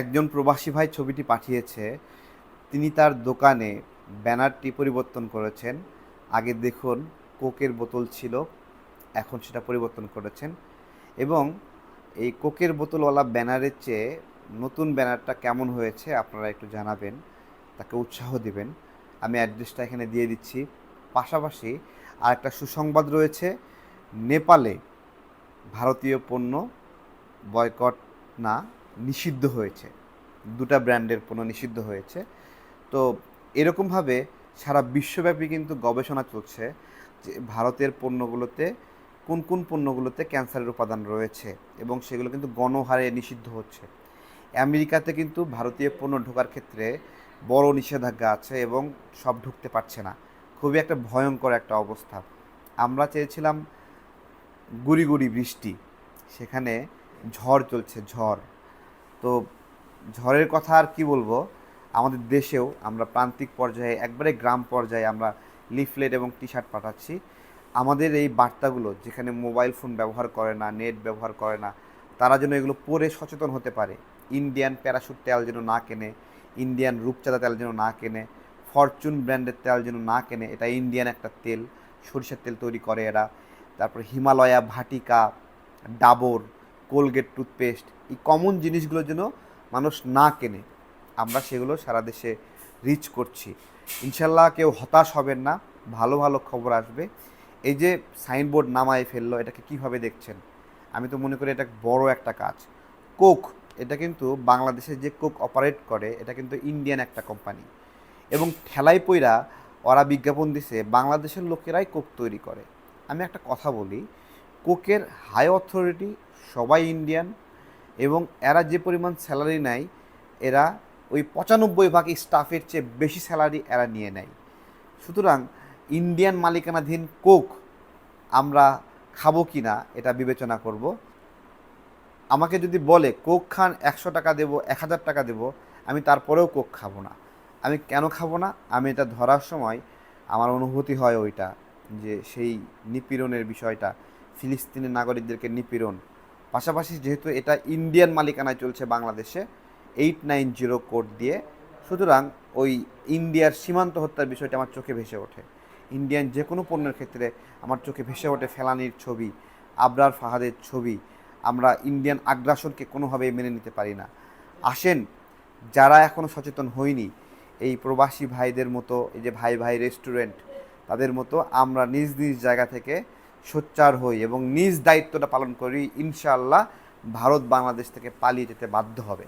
একজন প্রবাসী ভাই ছবিটি পাঠিয়েছে। তিনি তার দোকানে ব্যানারটি পরিবর্তন করেছেন। আগে দেখুন, কোকের বোতল ছিল, এখন সেটা পরিবর্তন করেছেন। এবং এই কোকের বোতলওয়ালা ব্যানারের চেয়ে নতুন ব্যানারটা কেমন হয়েছে আপনারা একটু জানাবেন, তাকে উৎসাহ দিবেন। আমি অ্যাড্রেসটা এখানে দিয়ে দিচ্ছি। পাশাপাশি আর একটা সুসংবাদ রয়েছে, নেপালে ভারতীয় পণ্য বয়কট না নিষিদ্ধ হয়েছে। দুটা ব্র্যান্ডের পণ্য নিষিদ্ধ হয়েছে। তো এরকমভাবে সারা বিশ্বব্যাপী কিন্তু গবেষণা চলছে যে ভারতের পণ্যগুলোতে কোন কোন পণ্যগুলোতে ক্যান্সারের উপাদান রয়েছে এবং সেগুলো কিন্তু গণহারে নিষিদ্ধ হচ্ছে। আমেরিকাতে কিন্তু ভারতীয় পণ্য ঢোকার ক্ষেত্রে বড় নিষেধাজ্ঞা আছে এবং সব ঢুকতে পারছে না। খুবই একটা ভয়ঙ্কর একটা অবস্থা। আমরা চেয়েছিলাম গুড়ি গুড়ি বৃষ্টি। সেখানে ঝড় চলছে, ঝড়। তো ঝড়ের কথা আর কি বলব? আমাদের দেশেও আমরা প্রান্তিক পর্যায়ে, একবারে গ্রাম পর্যায়ে আমরা লিফলেট এবং টি শার্ট পাঠাচ্ছি। আমাদের এই বার্তাগুলো, যেখানে মোবাইল ফোন ব্যবহার করে না, নেট ব্যবহার করে না, তারা যেন এগুলো পরে সচেতন হতে পারে। ইন্ডিয়ান প্যারাশুট তেল যেন না কেনে, ইন্ডিয়ান রূপচাঁদা তেল যেন না কেনে, ফরচুন ব্র্যান্ডের তেল যেন না কেনে, এটা ইন্ডিয়ান একটা তেল, সরিষার তেল তৈরি করে এরা। তারপর হিমালয়া ভাটিকা, ডাবর কোলগেট টুথপেস্ট এই কমন জিনিসগুলো যেন মানুষ না কেনে। আমরা সেগুলো সারা দেশে রিচ করছি। ইনশাল্লাহ কেউ হতাশ হবেন না, ভালো ভালো খবর আসবে। এই যে সাইনবোর্ড নামায় ফেলল, এটাকে কীভাবে দেখছেন? আমি তো মনে করি এটা বড় একটা কাজ। কোক এটা কিন্তু বাংলাদেশে যে কোক অপারেট করে, এটা কিন্তু ইন্ডিয়ান একটা কোম্পানি এবং ঠেলাই পইরা ওরা বিজ্ঞাপন দিছে, বাংলাদেশের লোকেরাই কোক তৈরি করে। আমি একটা কথা বলি কোকের হাই অথরিটি, সবাই ইন্ডিয়ান, এবং এরা যে পরিমাণ স্যালারি নেয়, এরা ওই পঁচানব্বই ভাগ স্টাফের চেয়ে বেশি স্যালারি এরা নিয়ে নেয়। সুতরাং ইন্ডিয়ান মালিকানাধীন কোক আমরা খাব কি না, এটা বিবেচনা করব। আমাকে যদি বলে, কোক খান একশো টাকা দেবো, এক হাজার টাকা দেবো, আমি তারপরেও কোক খাব না। আমি কেন খাব না? আমি এটা ধরার সময় আমার অনুভূতি হয় ওইটা, যে সেই নিপীড়নের বিষয়টা। ফিলিস্তিনের নাগরিকদেরকে নিপীড়ন। পাশাপাশি যেহেতু এটা ইন্ডিয়ান মালিকানায় চলছে বাংলাদেশে এইট নাইন জিরো কোড দিয়ে, সুতরাং ওই ইন্ডিয়ার সীমান্ত হত্যার বিষয়টা আমার চোখে ভেসে ওঠে। ইন্ডিয়ান যে কোনো পণ্যের ক্ষেত্রে আমার চোখে ভেসে ওঠে ফেলানির ছবি, আবরার ফাহাদের ছবি। আমরা ইন্ডিয়ান আগ্রাসনকে কোনোভাবেই মেনে নিতে পারি না। আসেন, যারা এখনও সচেতন হয়নি এই প্রবাসী ভাইদের মতো, এই যে ভাই ভাই রেস্টুরেন্ট তাদের মতো আমরা নিজ নিজ জায়গা থেকে সোচ্চার হই এবং নিজ দায়িত্বটা পালন করি, ইনশাআল্লাহ ভারত বাংলাদেশ থেকে পালিয়ে যেতে বাধ্য হবে।